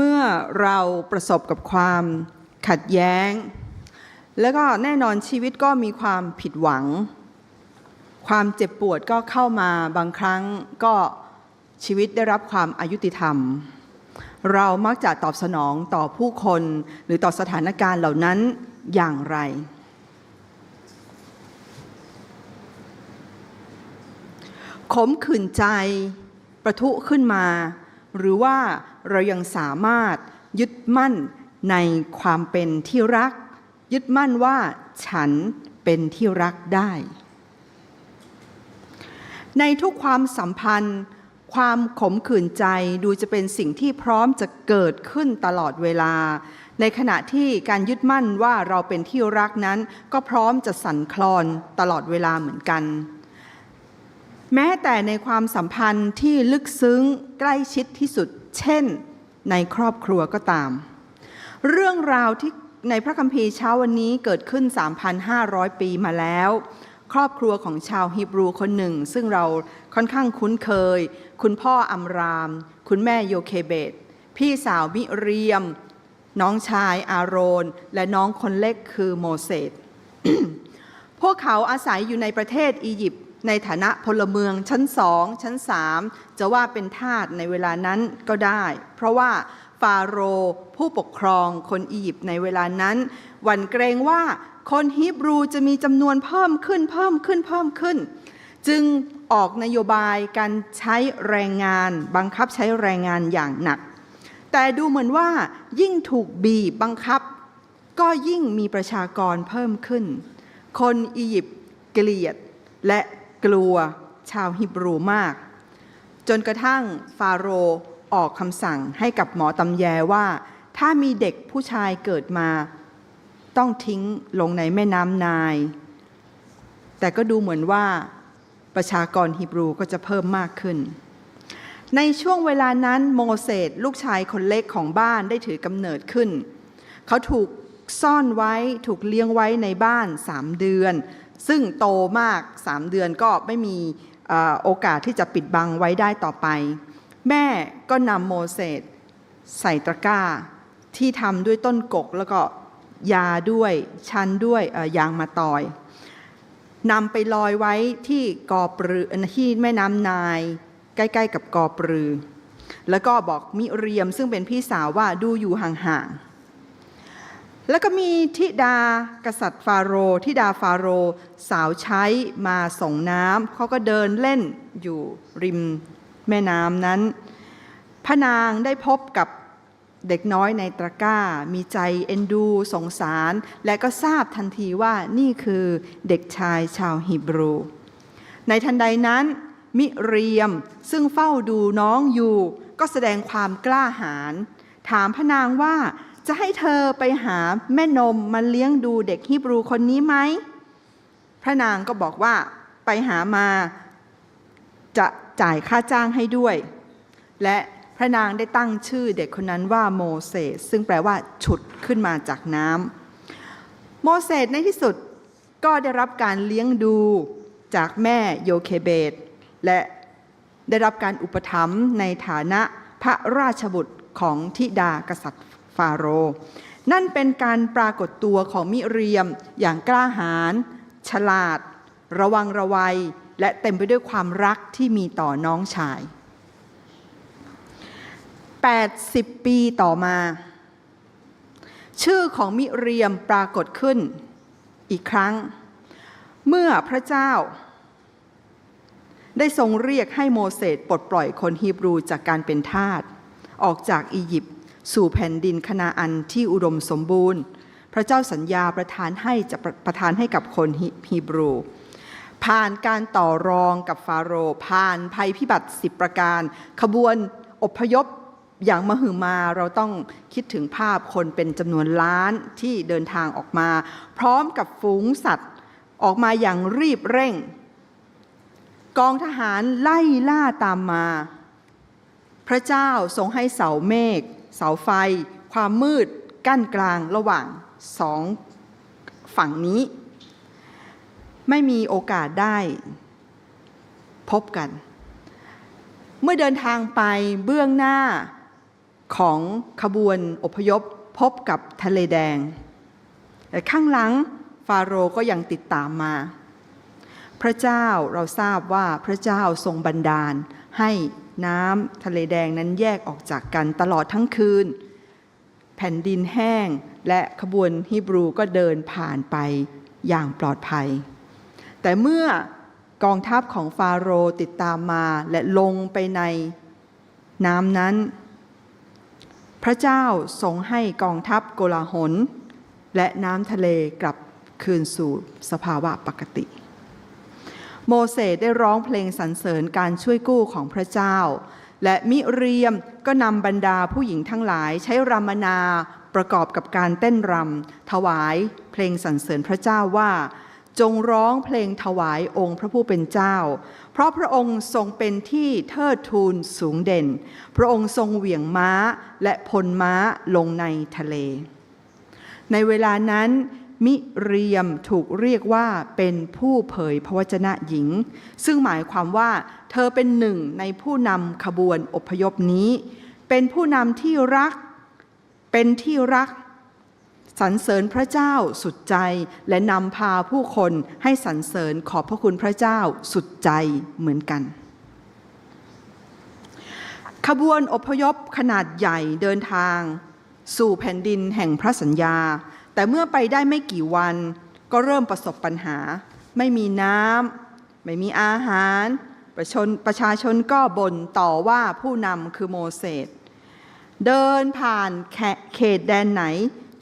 เมื่อเราประสบกับความขัดแย้ง แล้วก็แน่นอนชีวิตก็มีความผิดหวัง ความเจ็บปวดก็เข้ามาบางครั้งก็ชีวิตได้รับความอายุติธรรม เรามักจะตอบสนองต่อผู้คนหรือต่อสถานการณ์เหล่านั้นอย่างไร ขมขื่นใจประทุขึ้นมา หรือว่าเรายังสามารถยึดมั่นในความเป็นที่รัก ยึดมั่นว่าฉันเป็นที่รักได้ ในทุกความสัมพันธ์ ความขมขื่นใจดูจะเป็นสิ่งที่พร้อมจะเกิดขึ้นตลอดเวลา ในขณะที่การยึดมั่นว่าเราเป็นที่รักนั้น ก็พร้อมจะสั่นคลอนตลอดเวลาเหมือนกัน แม้แต่ในความสัมพันธ์ที่ลึกซึ้งใกล้ชิดที่สุด เช่น ในครอบครัวก็ตาม เรื่องราวที่ในพระคัมภีร์เช้าวันนี้เกิดขึ้น 3,500 ปีมาแล้ว ครอบครัวของชาวฮีบรูคนหนึ่ง ซึ่งเราค่อนข้างคุ้นเคย คุณพ่ออัมราม คุณแม่โยเคเบต พี่สาวมิเรียม น้องชายอาโรน และน้องคนเล็กคือโมเสสพวกเขาอาศัยอยู่ในประเทศอียิปต์ ในฐานะพลเมืองชั้นสองชั้นสามจะว่าเป็นทาสในเวลานั้นก็ได้ เพราะว่าฟาโรห์ผู้ปกครองคนอียิปต์ในเวลานั้นหวั่นเกรงว่าคนฮีบรูจะมีจำนวนเพิ่มขึ้นเพิ่มขึ้นเพิ่มขึ้น จึงออกนโยบายการใช้แรงงาน บังคับใช้แรงงานอย่างหนัก แต่ดูเหมือนว่ายิ่งถูกบีบบังคับ ก็ยิ่งมีประชากรเพิ่มขึ้น คนอียิปต์เกลียดและ กลัวชาวฮิบรูมาก จนกระทั่งฟาโรห์ออกคำสั่งให้กับหมอตำแยว่า ถ้ามีเด็กผู้ชายเกิดมา ต้องทิ้งลงในแม่น้ำนาย แต่ก็ดูเหมือนว่าประชากรฮิบรูก็จะเพิ่มมากขึ้น ในช่วงเวลานั้นโมเสสลูกชายคนเล็กของบ้านได้ถือกำเนิดขึ้น เขาถูกซ่อนไว้ถูกเลี้ยงไว้ในบ้านสามเดือน ซึ่งโตมากสามเดือนก็ไม่มีโอกาสที่จะปิดบังไว้ได้ต่อไป แม่ก็นำโมเสสใส่ตะกร้า ที่ทำด้วยต้นกกแล้วก็ยาด้วยชันด้วยยางมาตอยนำไปลอยไว้ที่กอปรือที่แม่น้ำนาย ใกล้ๆกับกอปรือ แล้วก็บอกมิเรียมซึ่งเป็นพี่สาวว่าดูอยู่ห่างๆ แล้วก็มีทิดากษัตริย์ฟาโรห์ทิดาฟาโรห์สาวใช้มาส่งน้ำเขาก็เดินเล่นอยู่ริมแม่น้ำนั้น พระนางได้พบกับเด็กน้อยในตะกร้า มีใจเอ็นดูสงสาร และก็ทราบทันทีว่านี่คือเด็กชายชาวฮีบรู ในทันใดนั้น มิเรียมซึ่งเฝ้าดูน้องอยู่ ก็แสดงความกล้าหาญถามพระนางว่า จะให้เธอไปหาแม่นมมาเลี้ยงดูเด็กฮีบรูคนนี้ไหม พระนางก็บอกว่าไปหามาจะจ่ายค่าจ้างให้ด้วย และพระนางได้ตั้งชื่อเด็กคนนั้นว่าโมเสสซึ่งแปลว่าฉุดขึ้นมาจากน้ำโมเสสในที่สุดก็ได้รับการเลี้ยงดูจากแม่โยเคเบต และได้รับการอุปถัมภ์ในฐานะพระราชบุตรของธิดากษัตริย์ ฟาโรห์นั่นเป็นการปรากฏตัวของมิเรียมอย่างกล้าหาญฉลาด ระวังระวัย และเต็มไปด้วยความรักที่มีต่อน้องชาย 80 ปีต่อมา ชื่อของมิเรียมปรากฏขึ้นอีกครั้ง เมื่อพระเจ้า ได้ทรงเรียกให้โมเสสปลดปล่อยคนฮีบรูจากการเป็นทาสออกจากอียิปต์ สู่แผ่นดินคณาอันที่อุดมสมบูรณ์ พระเจ้าสัญญาประทานให้จะประทานให้กับคนฮีบรู ผ่านการต่อรองกับฟาโรห์ผ่านภัยพิบัติสิบประการ ขบวนอพยพอย่างมหึมาเราต้องคิดถึงภาพคนเป็นจำนวนล้านที่เดินทางออกมา พร้อมกับฝูงสัตว์ออกมาอย่างรีบเร่ง กองทหารไล่ล่าตามมา พระเจ้าทรงให้เสาเมฆ เสาไฟ ความมืดกั้นกลางระหว่างสองฝั่งนี้ ไม่มีโอกาสได้พบกัน เมื่อเดินทางไปเบื้องหน้าของขบวนอพยพพบกับทะเลแดง แต่ข้างหลังฟาโรก็ยังติดตามมา พระเจ้าเราทราบว่าพระเจ้าทรงบันดาลให้ น้ำทะเลแดงนั้นแยกออกจากกันตลอดทั้งคืน แผ่นดินแห้งและขบวนฮีบรูก็เดินผ่านไปอย่างปลอดภัย แต่เมื่อกองทัพของฟาโรติดตามมาและลงไปในน้ำนั้น พระเจ้าทรงให้กองทัพโกลาหล และน้ำทะเลกลับคืนสู่สภาวะปกติ โมเสสได้ร้องเพลงสรรเสริญการช่วยกู้ของพระเจ้า และมิเรียมก็นำบรรดาผู้หญิงทั้งหลายใช้รำมนาประกอบกับการเต้นรำถวายเพลงสรรเสริญพระเจ้าว่า จงร้องเพลงถวายองค์พระผู้เป็นเจ้า เพราะพระองค์ทรงเป็นที่เทิดทูนสูงเด่น พระองค์ทรงเหวี่ยงม้าและพลม้าลงในทะเล ในเวลานั้น มิเรียมถูกเรียกว่าเป็นผู้เผยพระวจนะหญิง ซึ่งหมายความว่าเธอเป็นหนึ่งในผู้นำขบวนอพยพนี้ เป็นผู้นำที่รัก เป็นที่รักสรรเสริญพระเจ้าสุดใจและนำพาผู้คนให้สรรเสริญขอบพระคุณพระเจ้าสุดใจเหมือนกัน ขบวนอพยพขนาดใหญ่เดินทาง สู่แผ่นดินแห่งพระสัญญา แต่เมื่อไปได้ไม่กี่วัน ก็เริ่มประสบปัญหา ไม่มีน้ำไม่มีอาหาร ประชนประชาชนก็บ่นต่อว่าผู้นำคือโมเสสเดินผ่านเขตแดนไหน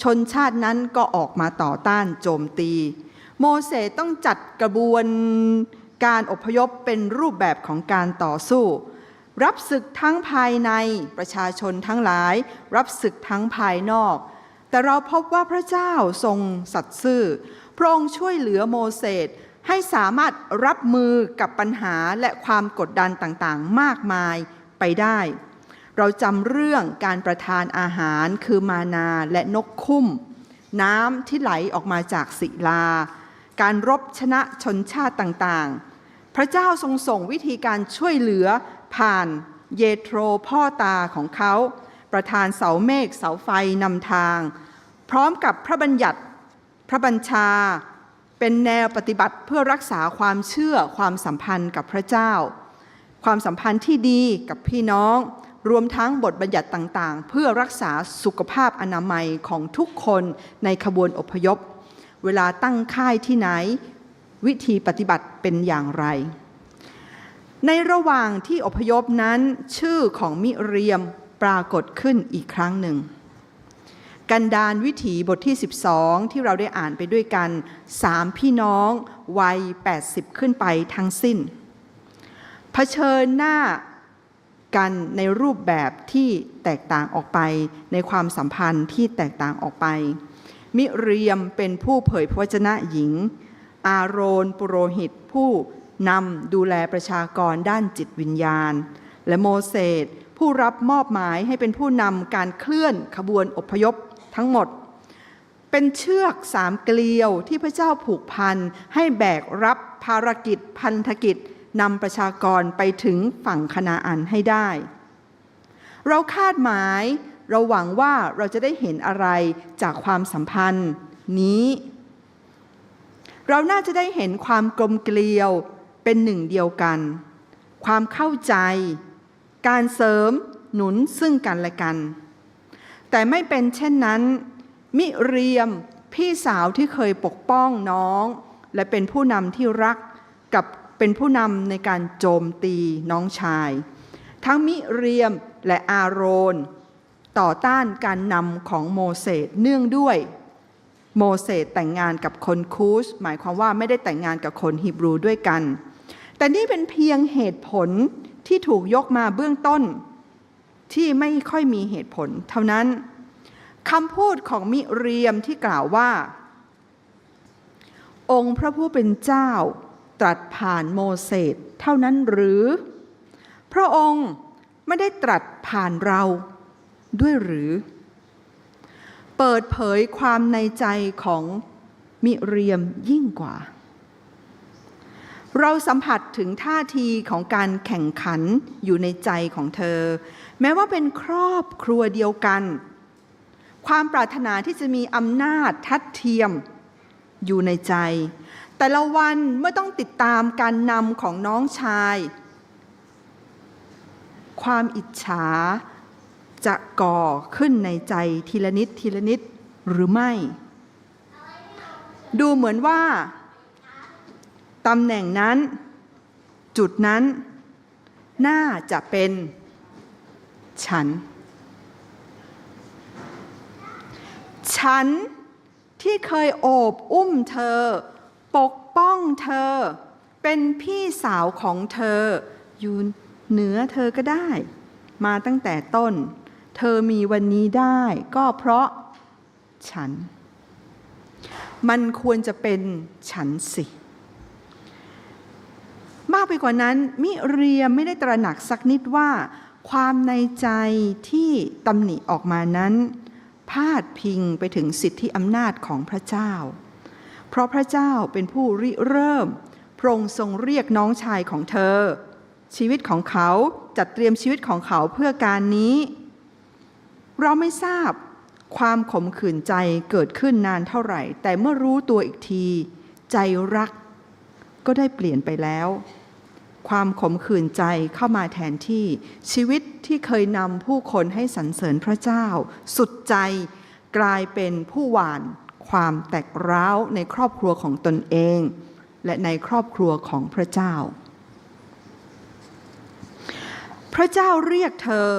ชนชาตินั้นก็ออกมาต่อต้านโจมตี โมเสสต้องจัดกระบวนการอพยพเป็นรูปแบบของการต่อสู้ รับศึกทั้งภายในประชาชนทั้งหลาย รับศึกทั้งภายนอก แต่เราพบว่าพระเจ้าทรงสัตย์ซื่อ พระองค์ช่วยเหลือโมเสสให้สามารถรับมือกับปัญหาและความกดดันต่างๆ มากมายไปได้ เราจำเรื่องการประทานอาหารคือมานาและนกคุ้ม น้ำที่ไหลออกมาจากศิลา การรบชนะชนชาติต่างๆ พระเจ้าทรงส่งวิธีการช่วยเหลือผ่านเยโทรพ่อตาของเขา ประทานเสาเมฆเสาไฟนำทาง พร้อมกับพระบัญญัติ พระบัญชา เป็นแนวปฏิบัติเพื่อรักษาความเชื่อความสัมพันธ์กับพระเจ้า ความสัมพันธ์ที่ดีกับพี่น้อง รวมทั้งบทบัญญัติต่างๆ เพื่อรักษาสุขภาพอนามัยของทุกคนในขบวนอพยพ เวลาตั้งค่ายที่ไหน วิธีปฏิบัติเป็นอย่างไรในระหว่างที่อพยพนั้นชื่อของมิเรียมปรากฏขึ้นอีกครั้งหนึ่ง กันดานวิถีบทที่ 12 ที่เราได้อ่านไปด้วยกันสามพี่น้องวัย 80 ขึ้นไปทั้งสิ้นเผชิญหน้ากันในรูปแบบที่แตกต่างออกไป ในความสัมพันธ์ที่แตกต่างออกไป มิเรียมเป็นผู้เผยพระวจนะหญิง อาโรนปุโรหิตผู้นำดูแลประชากรด้านจิตวิญญาณ และโมเสสผู้รับมอบหมายให้เป็นผู้นำการเคลื่อนขบวนอพยพ ทั้งหมด เป็นเชือกสามเกลียวที่พระเจ้าผูกพันให้แบกรับภารกิจพันธกิจนำประชากรไปถึงฝั่งคณาอันให้ได้ เราคาดหมายเราหวังว่าเราจะได้เห็นอะไรจากความสัมพันธ์นี้ เราน่าจะได้เห็นความกลมเกลียวเป็นหนึ่งเดียวกัน ความเข้าใจ การเสริมหนุนซึ่งกันและกัน แต่ไม่เป็นเช่นนั้น มิเรียมพี่สาวที่เคยปกป้องน้อง และเป็นผู้นำที่รักกับเป็นผู้นำในการโจมตีน้องชาย ทั้งมิเรียมและอาโรน ต่อต้านการนำของโมเสสเนื่องด้วยโมเสสแต่งงานกับคนคูชหมายความว่าไม่ได้แต่งงานกับคนฮีบรูด้วยกัน แต่นี่เป็นเพียงเหตุผลที่ถูกยกมาเบื้องต้น ที่ไม่ค่อยมีเหตุผล เท่านั้นคำพูดของมิเรียมที่กล่าวว่า องค์พระผู้เป็นเจ้าตรัสผ่านโมเสสเท่านั้นหรือ พระองค์ไม่ได้ตรัสผ่านเราด้วยหรือ เปิดเผยความในใจของมิเรียมยิ่งกว่า เราสัมผัสถึงท่าทีของการแข่งขันอยู่ในใจของเธอ แม้ว่าเป็นครอบครัวเดียวกัน ความปรารถนาที่จะมีอำนาจทัดเทียมอยู่ในใจ แต่ละวันเมื่อต้องติดตามการนำของน้องชาย ความอิจฉาจะก่อขึ้นในใจทีละนิดทีละนิดหรือไม่ ดูเหมือนว่า ตำแหน่งนั้น จุดนั้น น่าจะเป็นฉัน ฉันที่เคยโอบอุ้มเธอ ปกป้องเธอ เป็นพี่สาวของเธอ อยู่เหนือเธอก็ได้ มาตั้งแต่ต้น เธอมีวันนี้ได้ก็เพราะฉัน มันควรจะเป็นฉันสิ มากไปกว่านั้นมิเรียมไม่ได้ตระหนักสักนิดว่า ความในใจที่ตำหนิออกมานั้น พาดพิงไปถึงสิทธิอำนาจของพระเจ้า เพราะพระเจ้าเป็นผู้ริเริ่มพระองค์ทรงเรียกน้องชายของเธอ ชีวิตของเขาจัดเตรียมชีวิตของเขาเพื่อการนี้ เราไม่ทราบความขมขื่นใจเกิดขึ้นนานเท่าไหร่ แต่เมื่อรู้ตัวอีกที ใจรัก ก็ได้เปลี่ยนไปแล้ว ความขมขื่นใจเข้ามาแทนที่ชีวิตที่เคยนำผู้คนให้สรรเสริญพระเจ้า สุดใจกลายเป็นผู้หวานความแตกร้าวในครอบครัวของตนเอง และในครอบครัวของพระเจ้า พระเจ้าเรียกเธอ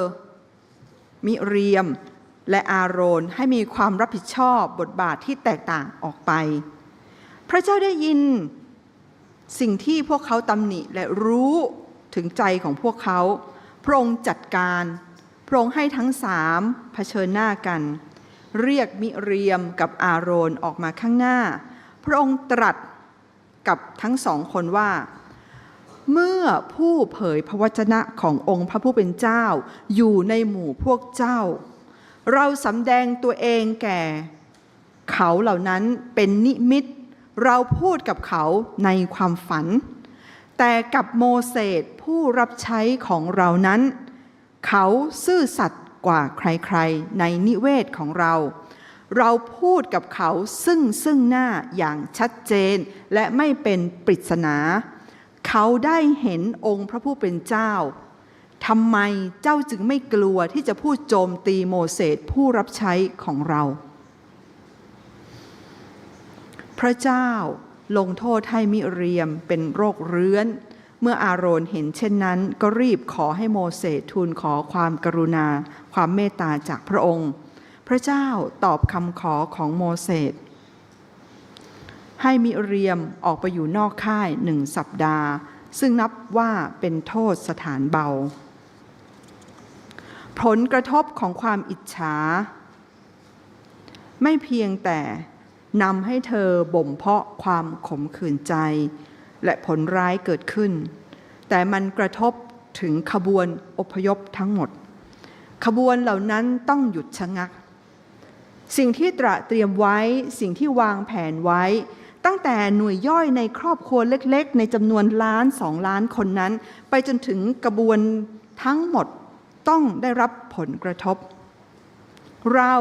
มิเรียมและอาโรนให้มีความรับผิดชอบบทบาทที่แตกต่างออกไป พระเจ้าได้ยิน สิ่งที่พวกเขาตำหนิและรู้ถึงใจของพวกเขา พระองค์จัดการ พระองค์ให้ทั้งสามเผชิญหน้ากัน เรียกมิเรียมกับอาโรนออกมาข้างหน้า พระองค์ตรัสกับทั้งสองคนว่า เมื่อผู้เผยพระวจนะขององค์พระผู้เป็นเจ้าอยู่ในหมู่พวกเจ้า เราสำแดงตัวเองแก่ เขาเหล่านั้นเป็นนิมิต เราพูดกับเขาในความฝัน แต่กับโมเสสผู้รับใช้ของเรานั้น เขาซื่อสัตย์กว่าใครๆในนิเวศของเรา เราพูดกับเขาซึ่งซึ่งหน้าอย่างชัดเจนและไม่เป็นปริศนา เขาได้เห็นองค์พระผู้เป็นเจ้าทำไมเจ้าจึงไม่กลัวที่จะพูดโจมตีโมเสสผู้รับใช้ของเรา พระเจ้าลงโทษให้มิเรียมเป็นโรคเรื้อน เมื่ออาโรนเห็นเช่นนั้น ก็รีบขอให้โมเสสทูลขอความกรุณา ความเมตตาจากพระองค์ พระเจ้าตอบคำขอของโมเสสให้มิเรียมออกไปอยู่นอกค่ายหนึ่งสัปดาห์ ซึ่งนับว่าเป็นโทษสถานเบา ผลกระทบของความอิจฉา ไม่เพียงแต่ นำให้เธอบ่มเพาะความขมขื่นใจ และผลร้ายเกิดขึ้น แต่มันกระทบถึงขบวนอพยพทั้งหมด ขบวนเหล่านั้นต้องหยุดชะงัก สิ่งที่ตระเตรียมไว้สิ่งที่วางแผนไว้ ตั้งแต่หน่วยย่อยในครอบครัวเล็กๆ ในจำนวนล้านสองล้านคนนั้น ไปจนถึงกระบวนทั้งหมดต้องได้รับผลกระทบ เรา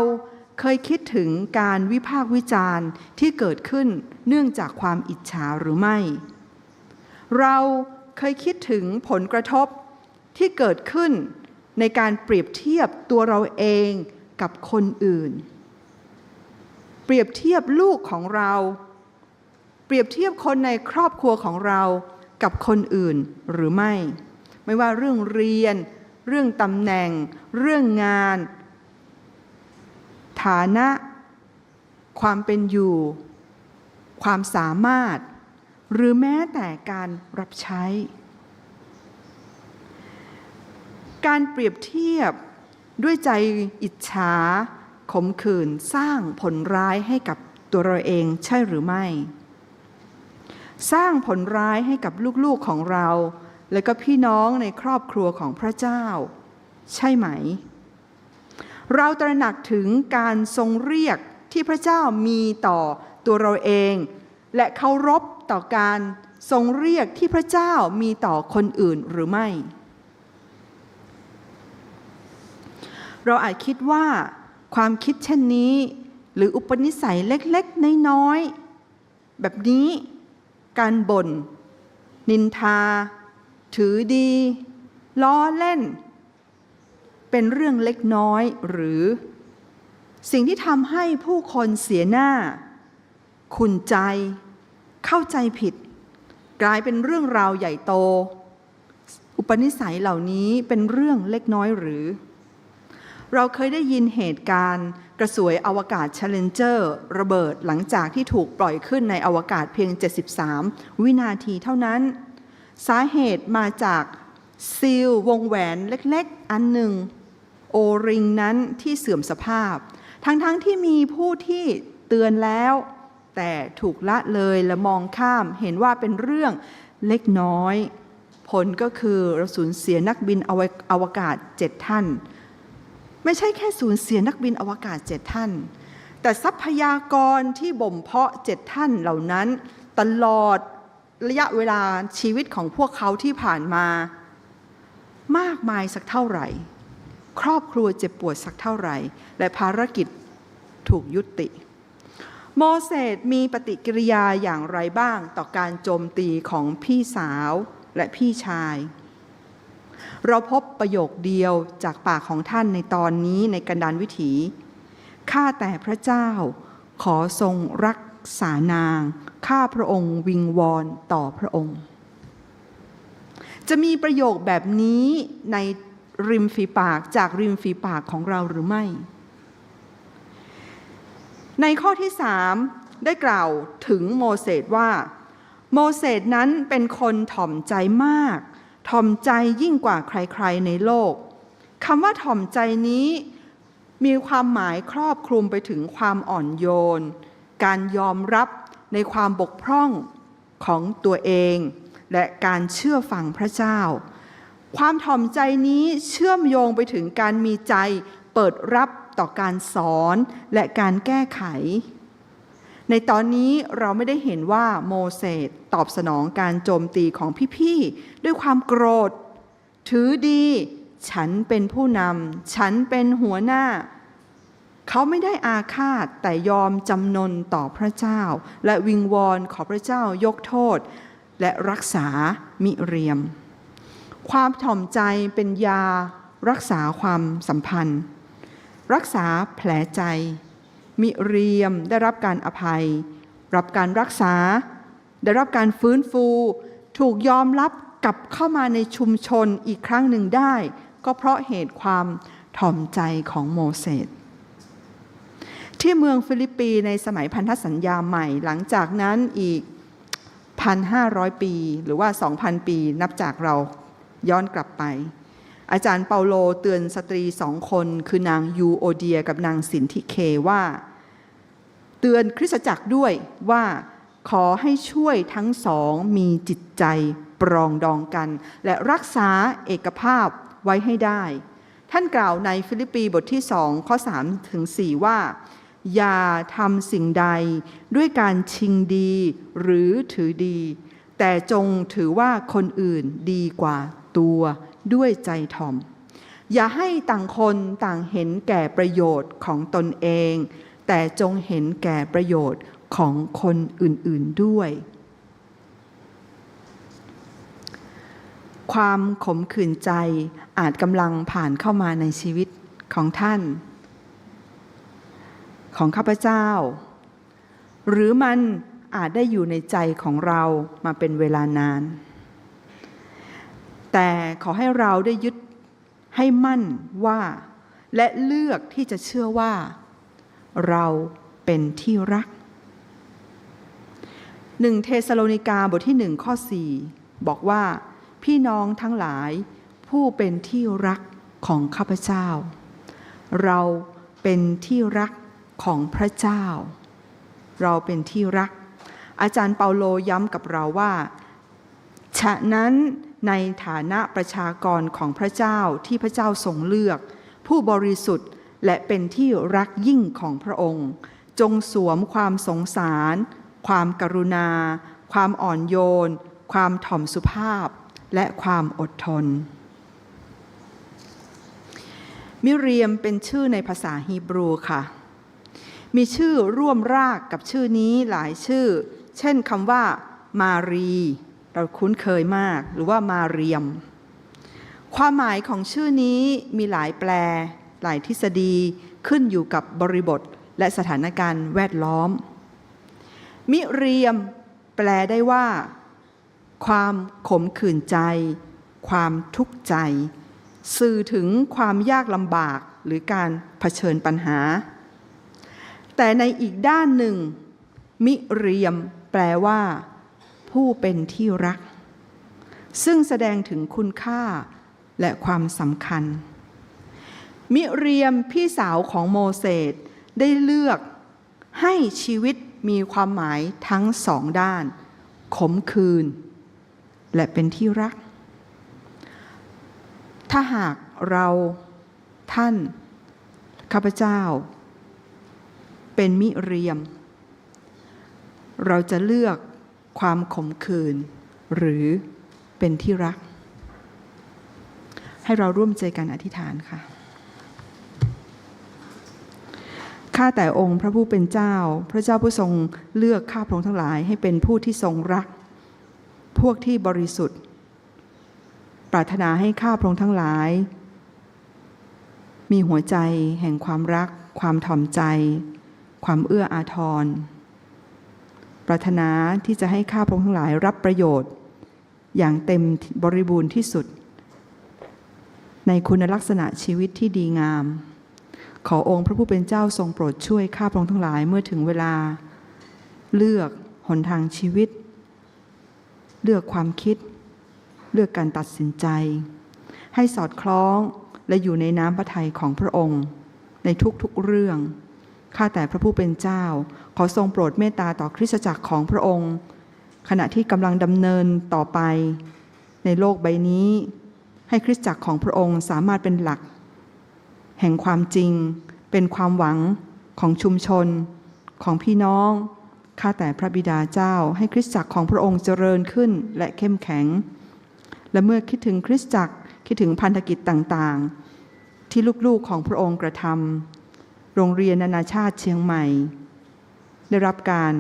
เคยคิดถึงการวิพากษ์วิจารณ์ที่เกิดขึ้นเนื่องจากความอิจฉาหรือไม่ เราเคยคิดถึงผลกระทบที่เกิดขึ้นในการเปรียบเทียบตัวเราเองกับคนอื่น เปรียบเทียบลูกของเรา เปรียบเทียบคนในครอบครัวของเรากับคนอื่นหรือไม่ ไม่ว่าเรื่องเรียน เรื่องตำแหน่ง เรื่องงานานะ ความเป็นอยู่ ความสามารถ หรือแม้แต่การรับใช้ การเปรียบเทียบด้วยใจอิจฉาขมขื่นสร้างผลร้ายให้กับตัวเราเองใช่หรือไม่ สร้างผลร้ายให้กับลูกๆของเรา และก็พี่น้องในครอบครัวของพระเจ้า ใช่ไหม เราตระหนักถึงการทรงเรียกที่พระเจ้ามีต่อตัวเราเอง และเคารพต่อการทรงเรียกที่พระเจ้ามีต่อคนอื่นหรือไม่ เราอาจคิดว่าความคิดเช่นนี้ หรืออุปนิสัยเล็กๆ น้อยๆ แบบนี้การบ่น นินทา ถือดี ล้อเล่น เป็นเรื่องเล็กน้อยหรือ สิ่งที่ทำให้ผู้คนเสียหน้า ขุนใจ เข้าใจผิด กลายเป็นเรื่องราวใหญ่โต อุปนิสัยเหล่านี้เป็นเรื่องเล็กน้อยหรือ เราเคยได้ยินเหตุการณ์กระสวยอวกาศ Challenger ระเบิดหลังจากที่ถูกปล่อยขึ้นในอวกาศเพียง 73 วินาทีเท่านั้น สาเหตุมาจาก ซีลวงแหวนเล็กๆ อันหนึ่ง โอริงนั้นที่เสื่อมสภาพ ทั้งๆทที่มีผู้ที่เตือนแล้ว แต่ถูกละเลยและมองข้ามเห็นว่าเป็นเรื่องเล็กน้อย ผลก็คือเราสูญเสียนักบินอวอวกาศเจ็ดท่าน ไม่ใช่แค่สูญเสียนักบินอวกาศเจ็ดท่าน แต่ทรัพยากรที่บ่มเพาะเจ็ดท่านเหล่านั้น ตลอดระยะเวลาชีวิตของพวกเขาที่ผ่านมา มากมายสักเท่าไหร่ ครอบครัวเจ็บปวดสักเท่าไหร่ และภารกิจถูกยุติ โมเสสมีปฏิกิริยาอย่างไรบ้างต่อการโจมตีของพี่สาวและพี่ชาย เราพบประโยคเดียวจากปากของท่านในตอนนี้ในกันดานวิถี ข้าแต่พระเจ้าขอทรงรักษานาง ข้าพระองค์วิงวอนต่อพระองค์ จะมีประโยคแบบนี้ในริมฝีปากจากริมฝีปากของเราหรือไม่ ในข้อที่สามได้กล่าวถึงโมเสสว่า โมเสสนั้นเป็นคนถ่อมใจมาก ถ่อมใจยิ่งกว่าใครๆในโลกคำว่าถ่อมใจนี้มีความหมายครอบคลุมไปถึงความอ่อนโยน การยอมรับในความบกพร่องของตัวเอง และการเชื่อฟังพระเจ้า ความถ่อมใจนี้เชื่อมโยงไปถึงการมีใจเปิดรับต่อการสอนและการแก้ไข ในตอนนี้เราไม่ได้เห็นว่าโมเสสตอบสนองการโจมตีของพี่ๆด้วยความโกรธ ถือดี ฉันเป็นผู้นำฉันเป็นหัวหน้า เขาไม่ได้อาฆาตแต่ยอมจำนนต่อพระเจ้า และวิงวอนขอพระเจ้ายกโทษ และรักษามิเรียม ความถ่อมใจเป็นยารักษาความสัมพันธ์ รักษาแผลใจ มิเรียมได้รับการอภัย รับการรักษา ได้รับการฟื้นฟู ถูกยอมรับกลับเข้ามาในชุมชนอีกครั้งหนึ่งได้ ก็เพราะเหตุความถ่อมใจของโมเสสที่เมืองฟิลิปปีในสมัยพันธสัญญาใหม่หลังจากนั้นอีก 1,500 ปี หรือว่า 2,000 ปีนับจากเราย้อนกลับไป อาจารย์เปาโลเตือนสตรีสองคนคือนางยูโอเดียกับนางสินทิเคว่า เตือนคริสตจักรด้วยว่าขอให้ช่วยทั้งสองมีจิตใจปรองดองกัน และรักษาเอกภาพไว้ให้ได้ ท่านกล่าวในฟิลิปปีบทที่สองข้อ3ถึง4ว่า อย่าทำสิ่งใดด้วยการชิงดีหรือถือดี แต่จงถือว่าคนอื่นดีกว่าตัวด้วยใจถ่อม อย่าให้ต่างคนต่างเห็นแก่ประโยชน์ของตนเอง แต่จงเห็นแก่ประโยชน์ของคนอื่นๆด้วย ความขมขื่นใจอาจกำลังผ่านเข้ามาในชีวิตของท่าน ของข้าพเจ้า หรือมันอาจได้อยู่ในใจของเรามาเป็นเวลานาน แต่ขอให้เราได้ยึดให้มั่นว่า และเลือกที่จะเชื่อว่า เราเป็นที่รักหนึ่งเทสโลนิกาบทที่หนึ่งข้อสี่บอกว่า พี่น้องทั้งหลายผู้เป็นที่รักของข้าพเจ้า เราเป็นที่รัก ของพระเจ้า เราเป็นที่รัก อาจารย์เปาโลย้ำกับเราว่า ฉะนั้นในฐานะประชากรของพระเจ้าที่พระเจ้าทรงเลือก ผู้บริสุทธิ์และเป็นที่รักยิ่งของพระองค์ จงสวมความสงสาร ความกรุณา ความอ่อนโยน ความถ่อมสุภาพ และความอดทน มิเรียมเป็นชื่อในภาษาฮีบรูค่ะ มีชื่อร่วมรากกับชื่อนี้หลายชื่อ เช่นคำว่า มารี เราคุ้นเคยมาก หรือว่ามาเรียม ความหมายของชื่อนี้มีหลายแปล หลายทฤษฎีขึ้นอยู่กับบริบทและสถานการณ์แวดล้อม มิเรียม แปลได้ว่า ความขมขื่นใจ ความทุกข์ใจ สื่อถึงความยากลำบากหรือการเผชิญปัญหา แต่ในอีกด้านหนึ่ง มิเรียมแปลว่า ผู้เป็นที่รัก ซึ่งแสดงถึงคุณค่าและความสำคัญ มิเรียมพี่สาวของโมเสสได้เลือกให้ชีวิตมีความหมายทั้งสองด้าน ขมคืน และเป็นที่รัก ถ้าหากเราท่านข้าพเจ้า เป็นมิเรียม เราจะเลือกความขมขื่นหรือเป็นที่รัก ให้เราร่วมใจกันอธิษฐานค่ะ ข้าแต่องค์พระผู้เป็นเจ้า พระเจ้าผู้ทรงเลือกข้าพระองค์ทั้งหลายให้เป็นผู้ที่ทรงรัก พวกที่บริสุทธิ์ ปรารถนาให้ข้าพระองค์ทั้งหลาย มีหัวใจแห่งความรัก ความถ่อมใจ ความเอื้ออาทร ปรารถนาที่จะให้ข้าพระองค์ทั้งหลายรับประโยชน์ อย่างเต็มบริบูรณ์ที่สุด ในคุณลักษณะชีวิตที่ดีงาม ขอองค์พระผู้เป็นเจ้าทรงโปรดช่วยข้าพระองค์ทั้งหลายเมื่อถึงเวลา เลือกหนทางชีวิต เลือกความคิด เลือกการตัดสินใจ ให้สอดคล้องและอยู่ในน้ำพระทัยของพระองค์ ในทุกๆเรื่อง ข้าแต่พระผู้เป็นเจ้า ขอทรงโปรดเมตตาต่อคริสตจักรของพระองค์ ขณะที่กำลังดำเนินต่อไป ในโลกใบนี้ ให้คริสตจักรของพระองค์สามารถเป็นหลัก แห่งความจริง เป็นความหวังของชุมชน ของพี่น้อง ข้าแต่พระบิดาเจ้า ให้คริสตจักรของพระองค์เจริญขึ้นและเข้มแข็ง และเมื่อคิดถึงคริสตจักรคิดถึงพันธกิจต่างๆ ที่ลูกๆของพระองค์กระทำ โรงเรียนนานาชาติเชียงใหม่ ได้รับการ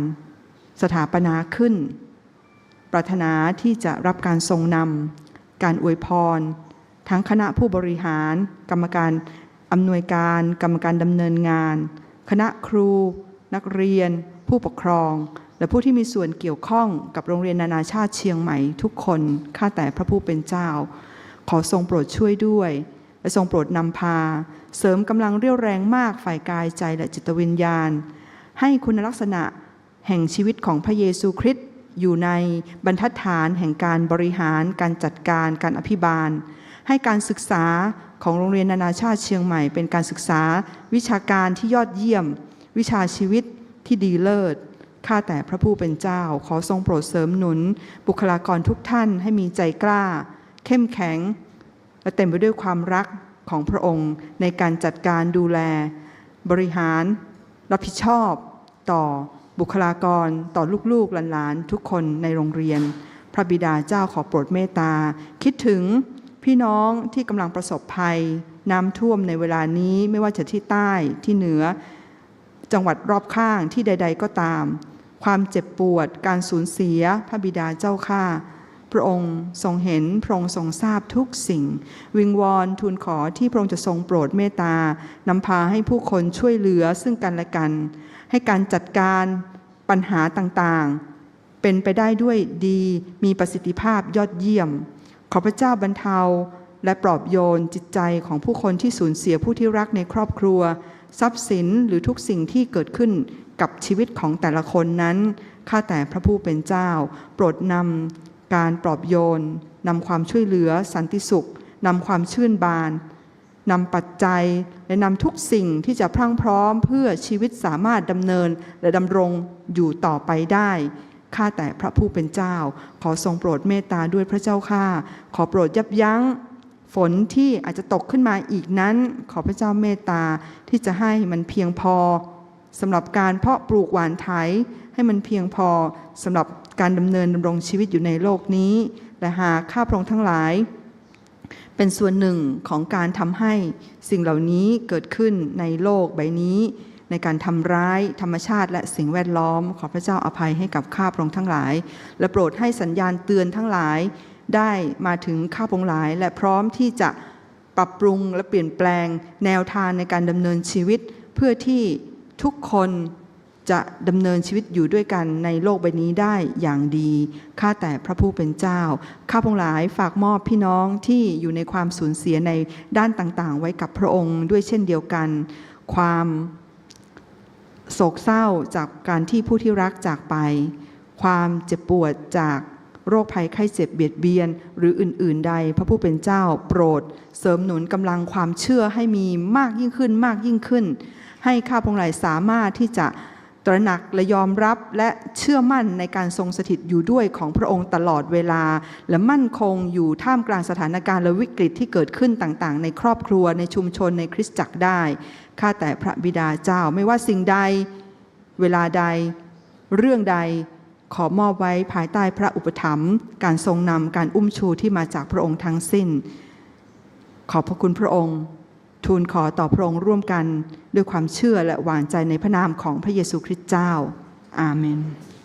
สถาปนาขึ้น ปรารถนาที่จะรับการทรงนำการอวยพร ทั้งคณะผู้บริหาร กรรมการอำนวยการ กรรมการดำเนินงาน คณะครู นักเรียน ผู้ปกครอง และผู้ที่มีส่วนเกี่ยวข้องกับโรงเรียนนานาชาติเชียงใหม่ ทุกคนข้าแต่พระผู้เป็นเจ้า ขอทรงโปรดช่วยด้วย และทรงโปรดนำพา เสริมกำลังเรี่ยวแรงมากฝ่ายกายใจและจิตวิญญาณ ให้คุณลักษณะแห่งชีวิตของพระเยซูคริสต์อยู่ในบรรทัดฐานแห่งการบริหาร การจัดการการอภิบาล ให้การศึกษาของโรงเรียนนานาชาติเชียงใหม่ เป็นการศึกษา วิชาการที่ยอดเยี่ยม วิชาชีวิตที่ดีเลิศข้าแต่พระผู้เป็นเจ้า ขอทรงโปรดเสริมหนุน บุคลากรทุกท่านให้มีใจกล้า เข้มแข็ง และเต็มไปด้วยความรัก ของพระองค์ในการจัดการดูแล บริหาร รับผิดชอบต่อบุคลากรต่อลูกๆหลานๆ ทุกคนในโรงเรียน พระบิดาเจ้าขอโปรดเมตตา คิดถึงพี่น้องที่กำลังประสบภัย น้ำท่วมในเวลานี้ไม่ว่าจะที่ใต้ที่เหนือ จังหวัดรอบข้างที่ใด ๆก็ตาม ความเจ็บปวด การสูญเสีย พระบิดาเจ้าข้า พระองค์ทรงเห็นพระองค์ทรงทราบทุกสิ่ง วิงวอนทูลขอที่พระองค์จะทรงโปรดเมตตานำพาให้ผู้คนช่วยเหลือซึ่งกันและกัน ให้การจัดการปัญหาต่างๆ เป็นไปได้ด้วยดีมีประสิทธิภาพยอดเยี่ยม ขอพระเจ้าบรรเทา และปลอบโยนจิตใจของผู้คนที่สูญเสียผู้ที่รักในครอบครัว ทรัพย์สินหรือทุกสิ่งที่เกิดขึ้นกับชีวิตของแต่ละคนนั้นข้าแต่พระผู้เป็นเจ้า โปรดนำ การปลอบโยนนำความช่วยเหลือสันติสุขนำความชื่นบานนำปัจจัยและนำทุกสิ่งที่จะพรั่งพร้อมเพื่อชีวิตสามารถดำเนินและดำรงอยู่ต่อไปได้ ข้าแต่พระผู้เป็นเจ้า ขอทรงโปรดเมตตาด้วยพระเจ้าข้าขอโปรดยับยั้ง ฝนที่อาจจะตกขึ้นมาอีกนั้น ขอพระเจ้าเมตตาที่จะให้มันเพียงพอสำหรับการเพาะปลูกหวานไถให้มันเพียงพอสำหรับ การดำเนินดำรงชีวิตอยู่ในโลกนี้ และหากข้าพระองค์ทั้งหลาย เป็นส่วนหนึ่งของการทำให้สิ่งเหล่านี้เกิดขึ้นในโลกใบนี้ ในการทำร้ายธรรมชาติและสิ่งแวดล้อม ขอพระเจ้าอภัยให้กับข้าพระองค์ทั้งหลาย และโปรดให้สัญญาณเตือนทั้งหลาย ได้มาถึงข้าพระองค์หลาย และพร้อมที่จะปรับปรุงและเปลี่ยนแปลงแนวทางในการดำเนินชีวิต เพื่อที่ทุกคน จะดำเนินชีวิตอยู่ด้วยกันในโลกใบนี้ได้อย่างดี ข้าแต่พระผู้เป็นเจ้า ข้าพงค์หลายฝากมอบพี่น้องที่อยู่ในความสูญเสียในด้านต่างๆ ไว้กับพระองค์ด้วยเช่นเดียวกัน ความโศกเศร้าจากการที่ผู้ที่รักจากไป ความเจ็บปวดจากโรคภัยไข้เจ็บเบียดเบียน หรืออื่น ๆ ใด พระผู้เป็นเจ้าโปรด เสริมหนุนกำลังความเชื่อให้มีมากยิ่งขึ้นมากยิ่งขึ้น ให้ข้าพงค์หลายสามารถที่จะ ตระหนักและยอมรับและเชื่อมั่นในการทรงสถิตอยู่ด้วยของพระองค์ตลอดเวลา และมั่นคงอยู่ท่ามกลางสถานการณ์และวิกฤตที่เกิดขึ้นต่างๆ ในครอบครัวในชุมชนในคริสตจักรได้ ข้าแต่พระบิดาเจ้าไม่ว่าสิ่งใด เวลาใด เรื่องใดขอมอบไว้ภายใต้พระอุปถัมภ์การทรงนำการอุ้มชูที่มาจากพระองค์ทั้งสิ้น ขอบพระคุณพระองค์ ทูลขอต่อพระองค์ร่วมกันด้วยความเชื่อและหวางใจในพระนามของพระเยซูคริสต์เจ้า อาเมน